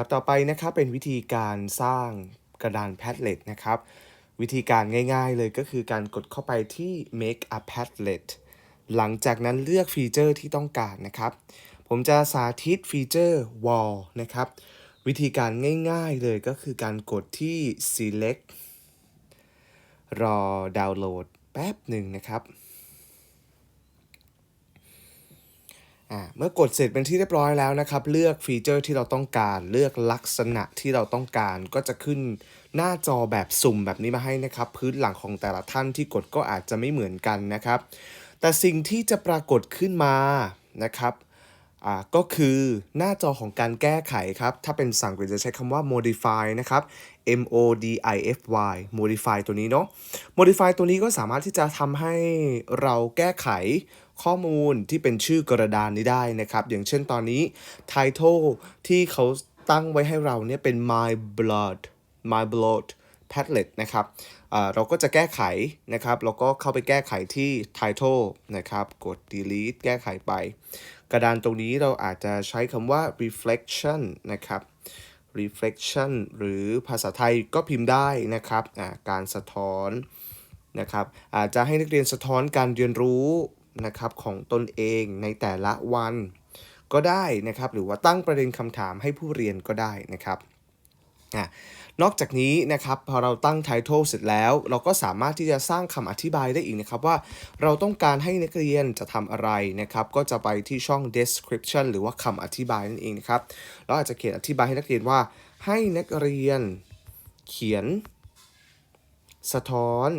ครับต่อไปนะครับเป็นวิธีการสร้างกระดาน Padlet นะครับวิธีการง่ายๆเลยก็คือการกดเข้าไปที่ make a Padlet หลังจากนั้นเลือกฟีเจอร์ที่ต้องการนะครับ ผมจะสาธิตฟีเจอร์ wall นะครับ วิธีการง่ายๆเลยก็คือการกดที่ select รอดาวน์โหลดแป๊บหนึ่งนะครับ อ่าเมื่อกดเสร็จเป็นที่เรียบร้อยแล้วนะครับ เลือกฟีเจอร์ที่เราต้องการ เลือกลักษณะที่เราต้องการ ก็จะขึ้นหน้าจอแบบสุ่มแบบนี้มาให้นะครับ พื้นหลังของแต่ละท่านที่กดก็อาจจะไม่เหมือนกันนะครับ แต่สิ่งที่จะปรากฏขึ้นมานะครับก็คือหน้าจอของการแก้ไขครับ ถ้าเป็นสั่งกฤษจะใช้คำว่า modify นะครับ M O D I F Y modify ตัวนี้เนาะ modify ตัวนี้ก็สามารถที่จะทำให้เราแก้ไขข้อมูลที่เป็นชื่อกระดานนี้ได้นะครับ อย่างเช่นตอนนี้ title ที่เขาตั้งไว้ให้เราเนี่ยเป็น my blood my blood Padlet นะครับเราก็จะแก้ไขนะครับ แล้วก็เข้าไปแก้ไขที่ title นะครับ กด delete แก้ไขไป กระดานตรงนี้เราอาจจะใช้คำว่า reflection นะครับ reflection หรือภาษาไทยก็พิมพ์ได้นะครับการสะท้อนนะครับอาจจะให้นักเรียนสะท้อนการเรียนรู้นะครับของตนเองในแต่ละวันก็ได้นะครับ หรือว่าตั้งประเด็นคำถามให้ผู้เรียนก็ได้นะครับ อะนอกจากนี้นะครับพอเราตั้ง title เสร็จแล้ว เราก็สามารถที่จะสร้างคำอธิบายได้อีกนะครับว่าเราต้องการให้นักเรียนจะทำอะไรนะครับก็จะไปที่ช่อง description หรือว่าคำอธิบายนั่นเองนะครับเราอาจจะเขียนอธิบายให้นักเรียนว่า ให้นักเรียนเขียน สะท้อน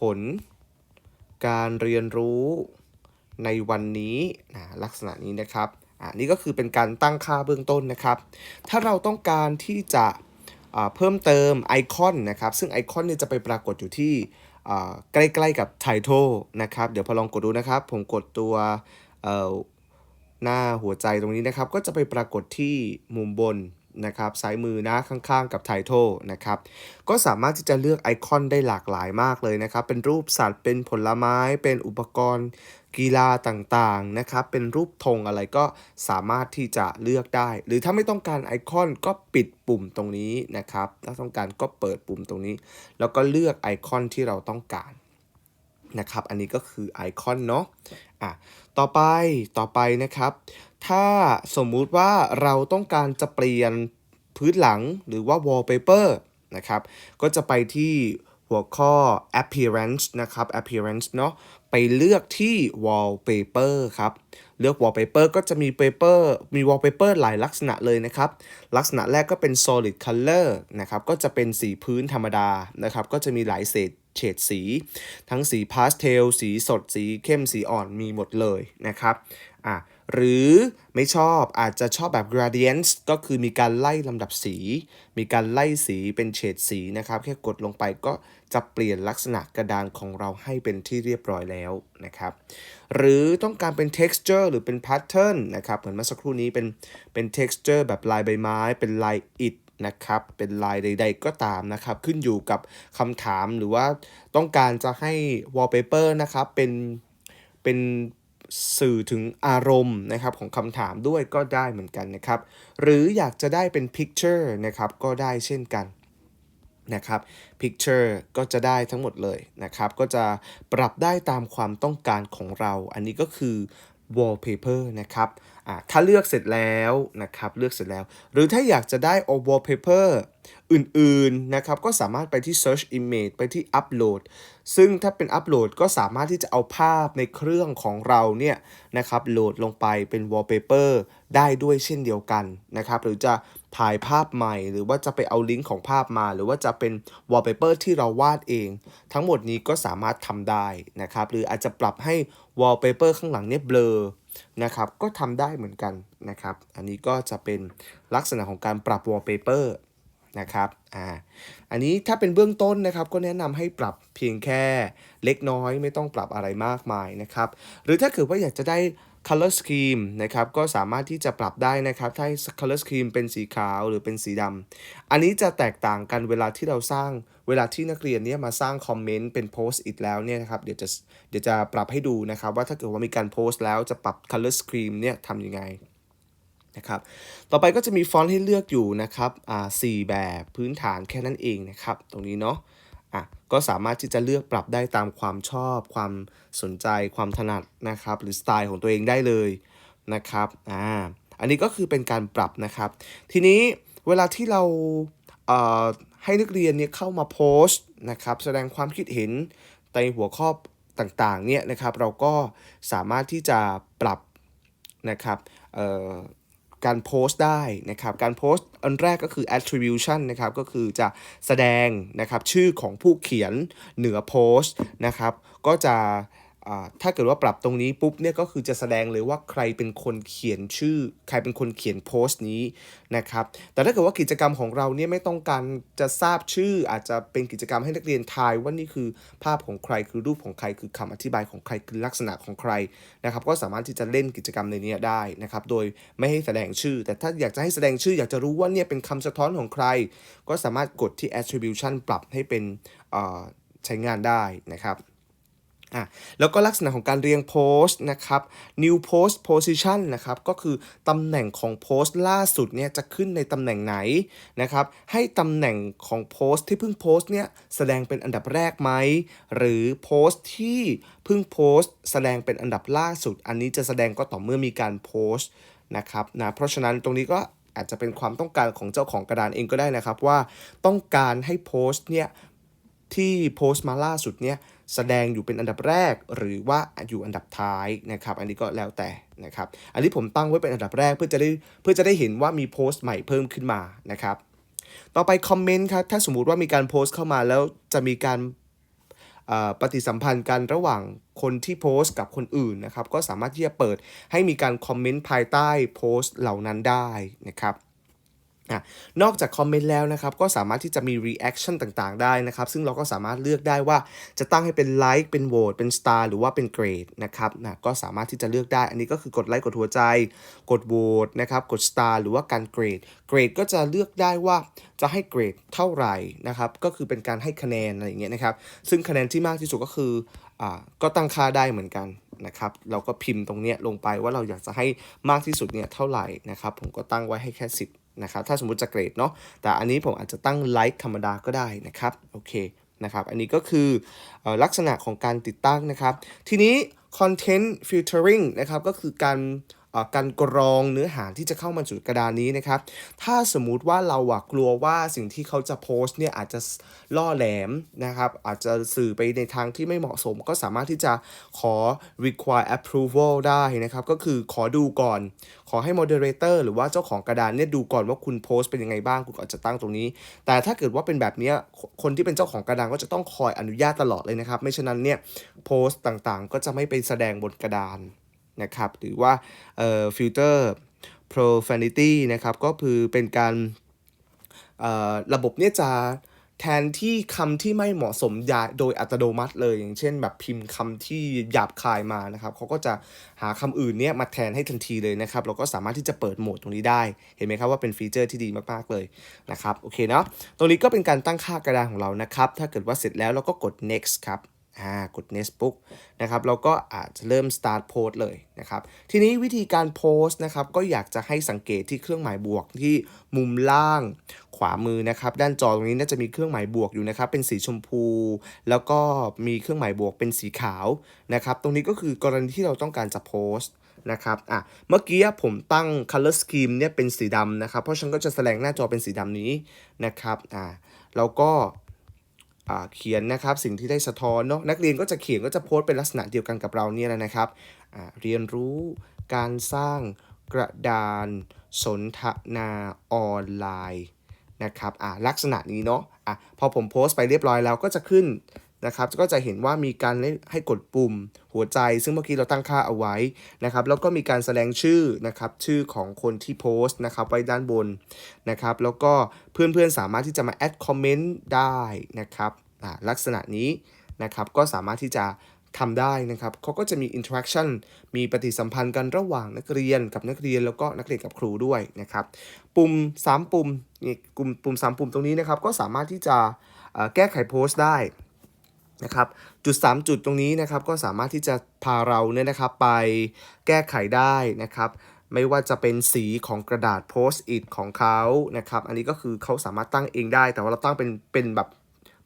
ผล การเรียนรู้ในวันนี้นะลักษณะนี้นะครับ อันนี้ก็คือเป็นการตั้งค่าเบื้องต้นนะครับ ถ้าเราต้องการที่จะเพิ่มเติมไอคอนนะครับ ซึ่งไอคอนเนี่ยจะไปปรากฏอยู่ที่ใกล้ๆกับ Title นะครับ เดี๋ยวพอลองกดดูนะครับ ผมกดตัวหน้าหัวใจตรงนี้นะครับ ก็จะไปปรากฏที่มุมบน นะครับซ้ายมือนะข้างๆ กับ Title นะครับก็สามารถที่จะเลือกไอคอนได้หลากหลายมากเลยนะครับ เป็นรูปสัตว์เป็นผลไม้เป็นอุปกรณ์กีฬาต่างๆนะครับ เป็นรูปธงอะไรก็สามารถที่จะเลือกได้ หรือถ้าไม่ต้องการไอคอนก็ปิดปุ่มตรงนี้นะครับ ถ้าต้องการก็เปิดปุ่มตรงนี้ แล้วก็เลือกไอคอนที่เราต้องการนะครับ อันนี้ก็คือไอคอนเนาะอะ ต่อไปต่อไปนะครับ ถ้าสมมุติว่าเราต้องการจะเปลี่ยนพื้นหลังหรือว่า wallpaper นะครับ ก็จะไปที่หัวข้อ appearance นะครับ appearance เนาะไปเลือกที่ wallpaper ครับ เลือก wallpaper ก็จะมี paper มี wallpaper หลายลักษณะเลยนะครับ ลักษณะแรกก็เป็น solid color นะครับ ก็จะเป็นสีพื้นธรรมดานะครับ ก็จะมีหลายเศษ เฉดสี ทั้งสีพาสเทล สีสด สีเข้ม สีอ่อนมีหมดเลยนะครับอะหรือไม่ชอบอาจจะชอบแบบ gradients ก็คือมีการไล่ลำดับสี มีการไล่สีเป็นเฉดสีนะครับ แค่กดลงไปก็จะเปลี่ยนลักษณะกระดานของเราให้เป็นที่เรียบร้อยแล้วนะครับ หรือต้องการเป็น texture หรือเป็น pattern นะครับ เหมือนเมื่อสักครู่นี้เป็นเป็น texture แบบลายใบไม้ เป็นลายอิฐ นะครับ เป็นลายใด ๆ ก็ตามนะครับ ขึ้นอยู่กับคำถามหรือว่าต้องการจะให้ wallpaper นะครับเป็นเป็นสื่อถึงอารมณ์นะครับของคำถามด้วยก็ได้เหมือนกันนะครับ หรืออยากจะได้เป็น picture นะครับก็ได้เช่นกันนะครับ picture ก็จะได้ทั้งหมดเลยนะครับ ก็จะปรับได้ตามความต้องการของเรา อันนี้ก็คือ wallpaper นะครับ ถ้าเลือกเสร็จแล้วนะครับเลือกเสร็จแล้ว หรือถ้าอยากจะได้ wallpaper อื่นๆนะครับก็สามารถไปที่ search image ไปที่ upload ซึ่งถ้าเป็น upload ก็สามารถที่จะเอาภาพในเครื่องของเราเนี่ยนะครับโหลดลงไปเป็น wallpaper ได้ด้วยเช่นเดียวกันนะครับหรือจะถ่ายภาพใหม่ หรือว่าจะไปเอาลิงก์ของภาพมา หรือว่าจะเป็น wallpaper ที่เราวาดเอง ทั้งหมดนี้ก็สามารถทำได้นะครับหรืออาจจะปรับให้ wallpaper ข้างหลังเนี่ยเบลอ นะครับก็ทำได้เหมือนกันนะครับ อันนี้ก็จะเป็นลักษณะของการปรับวอลเปเปอร์นะครับอ่าอันนี้ถ้าเป็นเบื้องต้นนะครับก็แนะนำให้ปรับเพียงแค่เล็กน้อยไม่ต้องปรับอะไรมากมายนะครับ หรือถ้าเกิดว่าอยากจะได้ color scheme นะครับก็สามารถที่จะปรับได้นะครับ ถ้า color scheme เป็นสีขาวหรือเป็นสีดำอันนี้จะแตกต่างกันเวลาที่เราสร้างเวลาที่นักเรียนเนี่ยมาสร้างคอมเมนต์เป็นโพสต์อีกแล้วเนี่ยนะครับเดี๋ยวจะเดี๋ยวจะปรับให้ดูนะครับ ว่าถ้าเกิดว่ามีการโพสต์แล้วจะปรับ color scheme เนี่ยทำยังไงนะครับต่อไปก็จะมีฟอนต์ให้เลือกอยู่นะครับอ่าสี่แบบพื้นฐานแค่นั้นเองนะครับ ตรงนี้เนาะ อะก็สามารถที่จะเลือกปรับได้ตามความชอบ ความสนใจ ความถนัดนะครับ หรือสไตล์ของตัวเองได้เลยนะครับอ่าอันนี้ก็คือเป็นการปรับนะครับ ทีนี้เวลาที่เราเอ่อให้นักเรียนเนี่ยเข้ามาโพสต์นะครับแสดงความคิดเห็นในหัวข้อต่างๆเนี่ยนะครับเราก็สามารถที่จะปรับนะครับ การโพสต์ได้นะครับ การโพสต์อันแรกก็คือ attribution นะครับ ก็คือจะแสดงนะครับชื่อของผู้เขียนเหนือโพสต์นะครับ ก็จะ ถ้าเกิดว่าปรับตรงนี้ปุ๊บเนี่ยก็คือจะแสดงเลยว่าใครเป็นคนเขียนชื่อ ใครเป็นคนเขียนโพสต์นี้นะครับ แต่ถ้าเกิดว่ากิจกรรมของเราเนี่ยไม่ต้องการจะทราบชื่อ อาจจะเป็นกิจกรรมให้นักเรียนทายว่านี่คือภาพของใครคือรูปของใครคือคำอธิบายของใครคือลักษณะของใครนะครับ ก็สามารถที่จะเล่นกิจกรรมในนี้ได้นะครับ โดยไม่ให้แสดงชื่อ แต่ถ้าอยากจะให้แสดงชื่อ อยากจะรู้ว่าเนี่ยเป็นคำสะท้อนของใคร ก็สามารถกดที่ attribution ปรับให้เป็นใช้งานได้นะครับ อะแล้วก็ลักษณะของการเรียงโพสต์นะครับ new post position นะครับก็คือตำแหน่งของโพสต์ล่าสุดเนี่ยจะขึ้นในตำแหน่งไหนนะครับให้ตำแหน่งของโพสต์ที่เพิ่งโพสต์เนี่ยแสดงเป็นอันดับแรกไหมหรือโพสต์ที่เพิ่งโพสต์ แสดงเป็นอันดับล่าสุด อันนี้จะแสดงก็ต่อเมื่อมีการโพสต์นะครับนะเพราะฉะนั้นตรงนี้ก็อาจจะเป็นความต้องการของเจ้าของกระดานเองก็ได้นะครับว่าต้องการให้โพสต์เนี่ยที่โพสต์มาล่าสุดเนี่ย แสดงอยู่เป็นอันดับแรก หรือว่าอยู่อันดับท้ายนะครับ อันนี้ก็แล้วแต่นะครับ อันนี้ผมตั้งไว้เป็นอันดับแรกเพื่อจะได้เพื่อจะได้เห็นว่ามีโพสต์ใหม่เพิ่มขึ้นมานะครับ ต่อไปคอมเมนต์ครับ ถ้าสมมุติว่ามีการโพสต์เข้ามาแล้วจะมีการปฏิสัมพันธ์กันระหว่างคนที่โพสต์กับคนอื่นนะครับ ก็สามารถที่จะเปิดให้มีการคอมเมนต์ภายใต้โพสต์เหล่านั้นได้นะครับ อะนอกจากคอมเมนต์แล้วนะครับ ก็สามารถที่จะมี reaction ต่างๆ ได้นะครับ ซึ่งเราก็สามารถเลือกได้ว่าจะตั้งให้เป็น like เป็น vote เป็น star หรือว่าเป็น grade นะครับนะก็สามารถที่จะเลือกได้ อันนี้ก็คือกดไลค์กดหัวใจ กด vote นะครับ กด star หรือว่าการ grade grade ก็จะเลือกได้ว่าจะให้เกรดเท่าไหร่นะครับ ก็คือเป็นการให้คะแนนอะไรอย่างเงี้ยนะครับ ซึ่งคะแนนที่มากที่สุดก็คืออ่าก็ตั้งค่าได้เหมือนกันนะครับ เราก็พิมพ์ตรงเนี้ยลงไปว่าเราอยากจะให้มากที่สุดเนี่ยเท่าไหร่นะครับ ผมก็ตั้งไว้ให้แค่ 10 นะครับถ้าสมมติจะเกรดเนาะแต่อันนี้ผมอาจจะตั้งไลค์ธรรมดาก็ได้นะครับโอเคนะครับอันนี้ก็คือลักษณะของการติดตั้งนะครับ ทีนี้ content filtering นะครับก็คือการการกรองเนื้อหาที่จะเข้ามาสู่กระดานนี้นะครับ ถ้าสมมุติว่าเราอะกลัวว่าสิ่งที่เขาจะโพสต์เนี่ยอาจจะล่อแหลมนะครับ อาจจะสื่อไปในทางที่ไม่เหมาะสม ก็สามารถที่จะขอ require approval ได้นะครับ ก็คือขอดูก่อน ขอให้ moderator หรือว่าเจ้าของกระดานเนี่ยดูก่อนว่าคุณโพสต์เป็นยังไงบ้าง คุณก็อาจจะตั้งตรงนี้ แต่ถ้าเกิดว่าเป็นแบบนี้คคนที่เป็นเจ้าของกระดานก็จะต้องคอยอนุญาตตลอดเลยนะครับ ไม่ฉะนั้นเนี่ยโพสต์ต่างๆ ก็จะไม่ไปแสดงบนกระดาน นะครับ หรือว่าเอ่อ filter profanity นะครับ ก็คือเป็นการเอ่อระบบเนี่ยจะแทนที่คำที่ไม่เหมาะสมยาโดยอัตโนมัติเลย อย่างเช่น แบบพิมพ์คำที่หยาบคายมานะครับเขาก็จะหาคำอื่นเนี่ยมาแทนให้ทันทีเลยนะครับ เราก็สามารถที่จะเปิดโหมดตรงนี้ได้ เห็นไหมครับว่าเป็นฟีเจอร์ที่ดีมากๆเลยนะครับ โอเคเนาะตรงนี้ก็เป็นการตั้งค่ากระดานของเรานะครับ ถ้าเกิดว่าเสร็จแล้วเราก็กด next ครับ อ่ากด next ปุ๊บนะครับเราก็อาจจะเริ่ม start post เลยนะครับ ทีนี้วิธีการโพสต์นะครับก็อยากจะให้สังเกตที่เครื่องหมายบวกที่มุมล่างขวามือนะครับ ด้านจอตรงนี้น่าจะมีเครื่องหมายบวกอยู่นะครับ เป็นสีชมพู แล้วก็มีเครื่องหมายบวกเป็นสีขาวนะครับ ตรงนี้ก็คือกรณีที่เราต้องการจะโพสต์นะครับอะเมื่อกี้ผมตั้ง color scheme เนี่ยเป็นสีดำนะครับ เพราะฉันก็จะแสดงหน้าจอเป็นสีดำนี้นะครับอ่าแล้วก็ เขียนนะครับสิ่งที่ได้สะท้อนเนาะนักเรียนก็จะเขียนก็จะโพสต์เป็นลักษณะเดียวกันกับเราเนี่ยแหละนะครับอ่าเรียนรู้การสร้างกระดานสนทนาออนไลน์นะครับอ่าลักษณะนี้เนาะอะพอผมโพสต์ไปเรียบร้อยแล้วก็จะขึ้น นะครับก็จะเห็นว่ามีการให้ให้กดปุ่มหัวใจ ซึ่งเมื่อกี้เราตั้งค่าเอาไว้นะครับแล้วก็มีการแสดงชื่อนะครับชื่อของคนที่โพสต์นะครับไว้ด้านบนนะครับแล้วก็เพื่อนๆสามารถที่จะมาแอดคอมเมนต์ได้นะครับอ่าลักษณะนี้นะครับก็สามารถที่จะทำได้นะครับเขาก็จะมีอินเทอร์แอคชั่นมีปฏิสัมพันธ์กันระหว่างนักเรียนกับนักเรียนแล้วก็นักเรียนกับครูด้วยนะครับ ปุ่ม 3 ปุ่มนี่ปุ่มปุ่ม 3 ปุ่มตรงนี้นะครับ ก็สามารถที่จะแก้ไขโพสต์ได้ นะครับจุด 3 จุดตรงนี้นะครับก็สามารถที่จะพาเราเนี่ยนะครับไปแก้ไขได้นะครับ ไม่ว่าจะเป็นสีของกระดาษ post it ของเขานะครับ อันนี้ก็คือเขาสามารถตั้งเองได้ แต่ว่าเราตั้งเป็นเป็นแบบ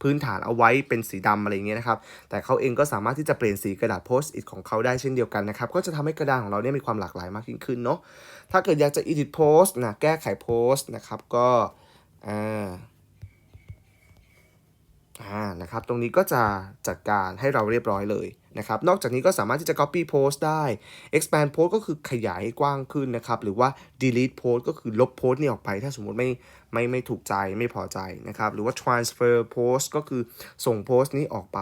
พื้นฐานเอาไว้เป็นสีดำอะไรเงี้ยนะครับ แต่เขาเองก็สามารถที่จะเปลี่ยนสีกระดาษ post it ของเขาได้เช่นเดียวกันนะครับ ก็จะทำให้กระดานของเราเนี่ยมีความหลากหลายมากยิ่งขึ้นเนาะ ถ้าเกิดอยากจะ edit post นะแก้ไข post นะครับก็อ่า อ่านะครับตรงนี้ก็จะจัดการให้เราเรียบร้อยเลยนะครับนอกจากนี้ก็สามารถที่จะ copy post ได้ expand post ก็คือขยายให้กว้างขึ้นนะครับหรือว่า delete post ก็คือลบโพสต์นี้ออกไป ถ้าสมมติไม่ไม่ไม่ถูกใจไม่พอใจนะครับหรือว่า transfer post ก็คือส่งโพสต์นี้ออกไป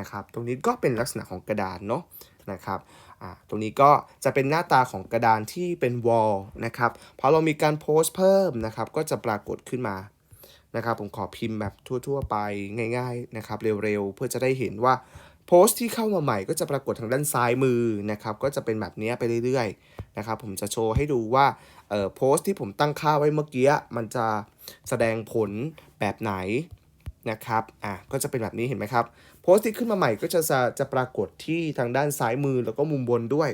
นะครับตรงนี้ก็เป็นลักษณะของกระดานเนาะนะครับอ่าตรงนี้ก็จะเป็นหน้าตาของกระดานที่เป็น wall นะครับพอเรามีการโพสต์เพิ่มนะครับก็จะปรากฏขึ้นมา นะครับผมขอพิมพ์แบบทั่ว ๆ ไปง่าย ๆนะครับ เร็วๆ เพื่อจะได้เห็นว่าโพสต์ที่เข้ามาใหม่ก็จะปรากฏทางด้านซ้ายมือนะครับ ก็จะเป็นแบบนี้ไปเรื่อยๆนะครับ ผมจะโชว์ให้ดูว่าเอ่อโพสต์ที่ผมตั้งค่าไว้เมื่อกี้มันจะแสดงผลแบบไหนนะครับ อะ ก็จะเป็นแบบนี้เห็นไหมครับ โพสต์ที่ขึ้นมาใหม่ก็จะจะจะปรากฏที่ทางด้านซ้ายมือแล้วก็มุมบนด้วย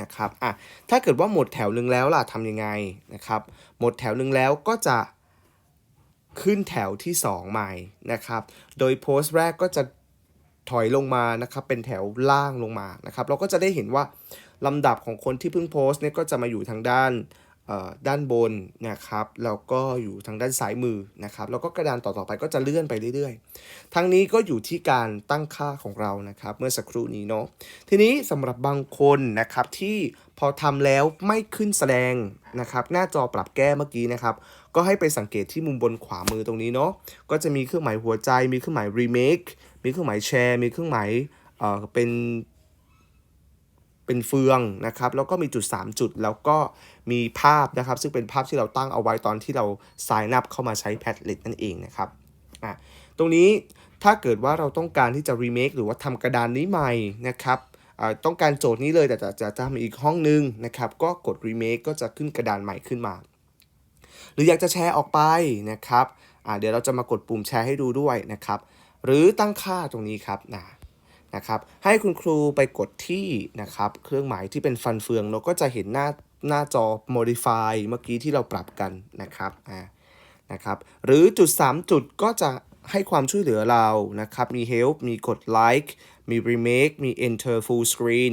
นะครับ อะ ถ้าเกิดว่าหมดแถวหนึ่งแล้วล่ะทำยังไงนะครับ หมดแถวหนึ่งแล้วก็จะ ขึ้นแถวที่ 2 ใหม่นะครับ โดยโพสต์แรกก็จะถอยลงมานะครับเป็นแถวล่างลงมานะครับ เราก็จะได้เห็นว่าลำดับของคนที่เพิ่งโพสต์เนี่ยก็จะมาอยู่ทางด้าน ด้านบนนะครับแล้วก็อยู่ทางด้านซ้ายมือนะครับแล้วก็กระดานต่อๆไปก็จะเลื่อนไปเรื่อยๆ ทั้งนี้ก็อยู่ที่การตั้งค่าของเรานะครับเมื่อสักครู่นี้เนาะทีนี้สำหรับบางคนนะครับที่พอทำแล้วไม่ขึ้นแสดงนะครับหน้าจอปรับแก้เมื่อกี้นะครับก็ให้ไปสังเกตที่มุมบนขวามือตรงนี้เนาะก็จะมีเครื่องหมายหัวใจ มีเครื่องหมาย remake มีเครื่องหมายแชร์มีเครื่องหมายเอ่อเป็น เป็นเฟืองนะครับ แล้วก็มีจุด 3 จุด แล้วก็มีภาพนะครับ ซึ่งเป็นภาพที่เราตั้งเอาไว้ตอนที่เรา sign up เข้ามาใช้ Padlet นั่นเองนะครับอะตรงนี้ถ้าเกิดว่าเราต้องการที่จะ remake หรือว่าทำกระดานนี้ใหม่นะครับอ่าต้องการโจทย์นี้เลยแต่จะจะจะทำอีกห้องนึงนะครับ ก็กด remake ก็จะขึ้นกระดานใหม่ขึ้นมา หรืออยากจะแชร์ออกไปนะครับอ่าเดี๋ยวเราจะมากดปุ่มแชร์ให้ดูด้วยนะครับ หรือตั้งค่าตรงนี้ครับนะ นะครับให้คุณครูไปกดที่นะครับเครื่องหมายที่เป็นฟันเฟืองเราก็จะเห็นหน้าหน้าจอ modify เมื่อกี้ที่เราปรับกันนะครับอ่านะครับหรือจุด 3 จุดก็จะให้ความช่วยเหลือเรานะครับ มี help มีกด like มี remake มี enter full screen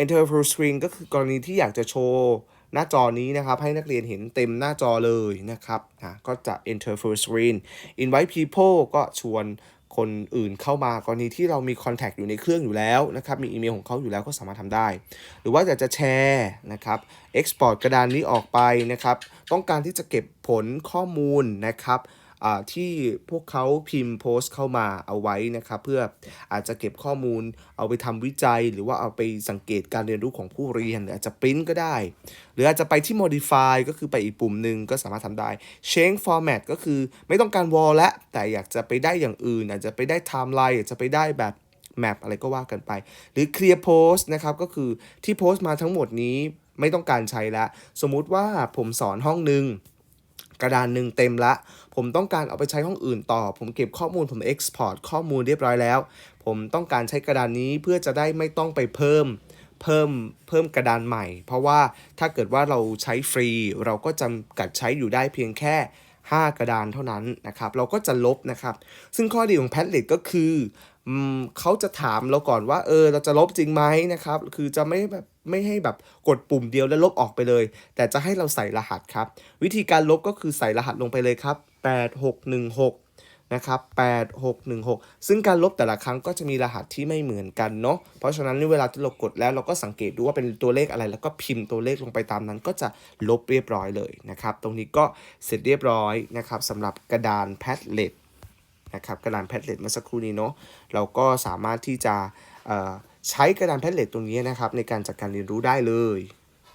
enter full screen ก็คือกรณีที่อยากจะโชว์หน้าจอนี้นะครับ ให้นักเรียนเห็นเต็มหน้าจอเลยนะครับอะก็จะ enter full screen invite people ก็ชวน คนอื่นเข้ามากรณีที่เรามีคอนแทคอยู่ในเครื่องอยู่แล้วนะครับ มีอีเมลของเขาอยู่แล้วก็สามารถทำได้ หรือว่าอยากจะแชร์นะครับเอ็กซ์พอร์ตกระดานนี้ออกไปนะครับ ต้องการที่จะเก็บผลข้อมูลนะครับ ที่พวกเขาพิมพ์โพสต์เข้ามาเอาไว้นะครับเพื่ออาจจะเก็บข้อมูลเอาไปทำวิจัย หรือว่าเอาไปสังเกตการเรียนรู้ของผู้เรียนหรืออาจจะปริ้นก็ได้ หรืออาจจะไปที่ modify ก็คือไปอีกปุ่มหนึ่งก็สามารถทำได้ change format ก็คือไม่ต้องการ wall และแต่อยากจะไปได้อย่างอื่น อาจจะไปได้ timeline อยากจะไปได้แบบแมปอะไรก็ว่ากันไป หรือ clear post นะครับ ก็คือที่โพสต์มาทั้งหมดนี้ไม่ต้องการใช้แล้ว สมมุติว่าผมสอนห้องหนึ่ง กระดานหนึ่งเต็มละ ผมต้องการเอาไปใช้ห้องอื่นต่อ ผมเก็บข้อมูลผม export ข้อมูลเรียบร้อยแล้ว ผมต้องการใช้กระดานนี้เพื่อจะได้ไม่ต้องไปเพิ่มเพิ่มเพิ่มกระดานใหม่ เพราะว่าถ้าเกิดว่าเราใช้ฟรี เราก็จำกัดใช้อยู่ได้เพียงแค่ 5 กระดานเท่านั้นนะครับ เราก็จะลบนะครับ ซึ่งข้อดีของ Padlet ก็คือ เขาจะถามเราก่อนว่าเออเราจะลบจริงไหมนะครับ คือจะไม่แบบไม่ให้แบบกดปุ่มเดียวแล้วลบออกไปเลย แต่จะให้เราใส่รหัสครับ วิธีการลบก็คือใส่รหัสลงไปเลยครับ 8616 นะครับ 8616 ซึ่งการลบแต่ละครั้งก็จะมีรหัสที่ไม่เหมือนกันเนาะ เพราะฉะนั้นเวลาที่เรากดแล้วเราก็สังเกตดูว่าเป็นตัวเลขอะไร แล้วก็พิมพ์ตัวเลขลงไปตามนั้น ก็จะลบเรียบร้อยเลยนะครับ ตรงนี้ก็เสร็จเรียบร้อยนะครับสำหรับกระดาน Padlet นะครับกระดาน Padlet เมื่อสักครู่นี้เนาะเราก็สามารถที่จะใช้กระดาน Padlet ตรงนี้นะครับในการจัดการเรียนรู้ได้เลย